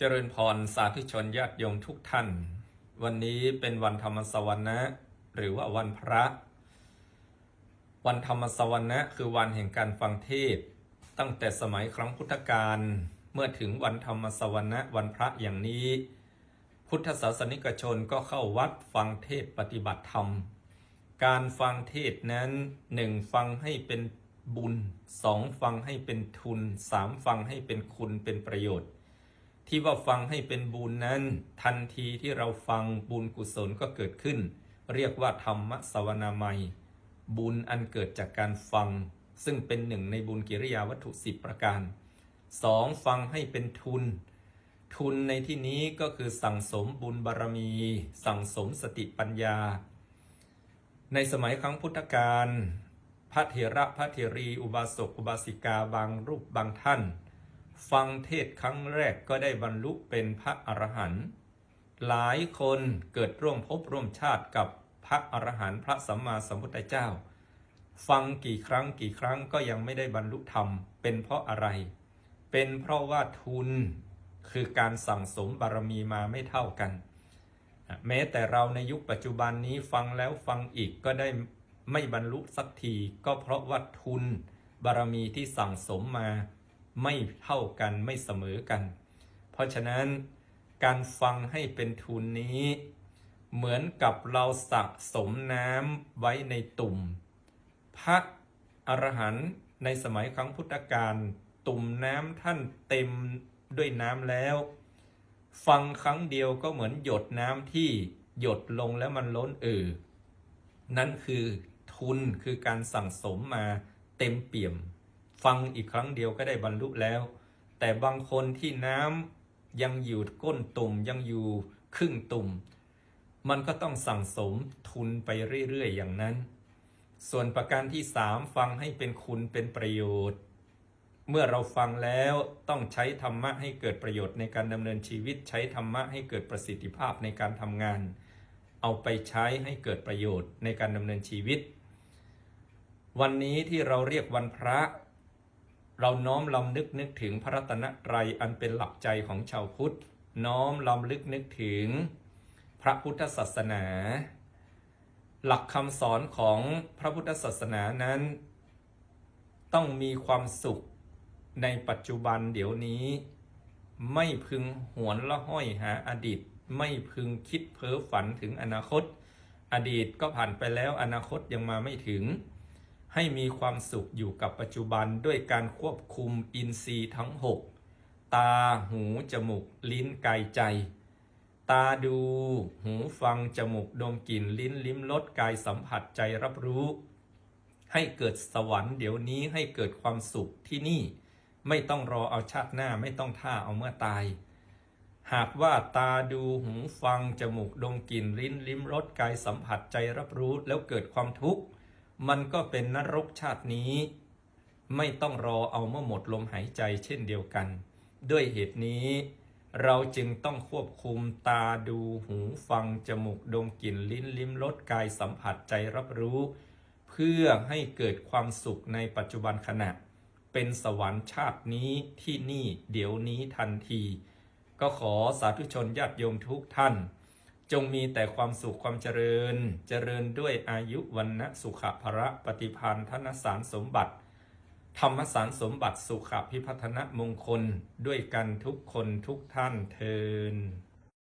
เจริญพรสาธุชนญาติโยมทุกท่าน วันนี้เป็นวันธรรมสวรรณะหรือว่าวันพระ วันธรรมสวรรณะคือวันแห่งการฟังเทศ ตั้งแต่สมัยครั้งพุทธกาลเมื่อถึงวันธรรมสวรรณะวันพระอย่างนี้ พุทธศาสนิกชนก็เข้าวัดฟังเทศปฏิบัติธรรม การฟังเทศนั้นหนึ่งฟังให้เป็นบุญสองฟังให้เป็นทุนสามฟังให้เป็นคุณเป็นประโยชน์ ที่ว่าฟังให้เป็นบุญนั้น ทันทีที่เราฟังบุญกุศลก็เกิดขึ้น เรียกว่าธรรมสวนามัย บุญอันเกิดจากการฟัง ซึ่งเป็นหนึ่งในบุญกิริยาวัตถุสิบประการสองฟังให้เป็นทุน ทุนในที่นี้ก็คือสั่งสมบุญบารมี สั่งสมสติปัญญา ในสมัยครั้งพุทธกาลพระเถระพระเถรี อุบาสกอุบาสิกาบางรูปบางท่าน ฟังเทศครั้งแรกก็ได้บรรลุเป็นพระอรหันต์หลายคนเกิดร่วมภพร่วมชาติกับพระอรหันต์พระสัมมาสัมพุทธเจ้า ฟังกี่ครั้งกี่ครั้งก็ยังไม่ได้บรรลุธรรม เป็นเพราะอะไร เป็นเพราะว่าทุนคือการสั่งสมบารมีมาไม่เท่ากัน แม้แต่เราในยุคปัจจุบันนี้ฟังแล้วฟังอีกก็ได้ไม่บรรลุสักที ก็เพราะว่าทุนบารมีที่สั่งสมมา ไม่เท่ากันไม่เสมอกัน เพราะฉะนั้นการฟังให้เป็นทุนนี้ เหมือนกับเราสะสมน้ำไว้ในตุ่ม พระอรหันต์ในสมัยครั้งพุทธกาลตุ่มน้ำท่านเต็มด้วยน้ำแล้ว ฟังครั้งเดียวก็เหมือนหยดน้ำที่หยดลงแล้วมันล้นเอ่อนั่นคือทุนคือการสั่งสมมาเต็มเปี่ยม ฟังอีกครั้งเดียวก็ได้บรรลุแล้ว แต่บางคนที่น้ำยังอยู่ก้นตุ่มยังอยู่ครึ่งตุ่ม มันก็ต้องสั่งสมทุนไปเรื่อยๆอย่างนั้น ส่วนประการที่สามฟังให้เป็นคุณเป็นประโยชน์ เมื่อเราฟังแล้วต้องใช้ธรรมะให้เกิดประโยชน์ในการดำเนินชีวิตใช้ธรรมะให้เกิดประสิทธิภาพในการทำงาน เอาไปใช้ให้เกิดประโยชน์ในการดำเนินชีวิต วันนี้ที่เราเรียกวันพระ เราน้อมลำนึกนึกถึงพระรัตนตรัยอันเป็นหลักใจของชาวพุทธ น้อมลำลึกนึกถึงพระพุทธศาสนา หลักคำสอนของพระพุทธศาสนานั้น ต้องมีความสุขในปัจจุบันเดี๋ยวนี้ ไม่พึงหวนละห้อยหาอดีต ไม่พึงคิดเพ้อฝันถึงอนาคต อดีตก็ผ่านไปแล้วอนาคตยังมาไม่ถึง ให้มีความสุขอยู่กับปัจจุบันด้วยการควบคุมอินทรีย์ทั้ง 6 ตา หู จมูก ลิ้น กายใจ ตาดู หูฟัง จมูก ดมกลิ่น ลิ้น ลิ้มรส กายสัมผัส ใจรับรู้ ให้เกิดสวรรค์เดี๋ยวนี้ให้เกิดความสุขที่นี่ ไม่ต้องรอเอาชาติหน้าไม่ต้องท่าเอาเมื่อตาย หากว่าตาดู หูฟัง จมูก ดมกลิ่น ลิ้น ลิ้มรส กายสัมผัส ใจรับรู้ แล้วเกิดความทุกข์ มันก็เป็นนรกชาตินี้ ไม่ต้องรอเอาเมื่อหมดลมหายใจเช่นเดียวกัน ด้วยเหตุนี้ เราจึงต้องควบคุมตาดูหูฟัง จมูกดมกลิ่นลิ้นลิ้มรสกายสัมผัสใจรับรู้ เพื่อให้เกิดความสุขในปัจจุบันขณะ เป็นสวรรค์ชาตินี้ที่นี่เดี๋ยวนี้ทันที ก็ขอสาธุชนญาติโยมทุกท่าน จงมีแต่ความสุขความเจริญ เจริญด้วยอายุวันนะสุขภระปฏิพันธ์ธนสารสมบัติ ธรรมสารสมบัติสุขพิพัฒนมงคลด้วยกันทุกคนทุกท่านเทิน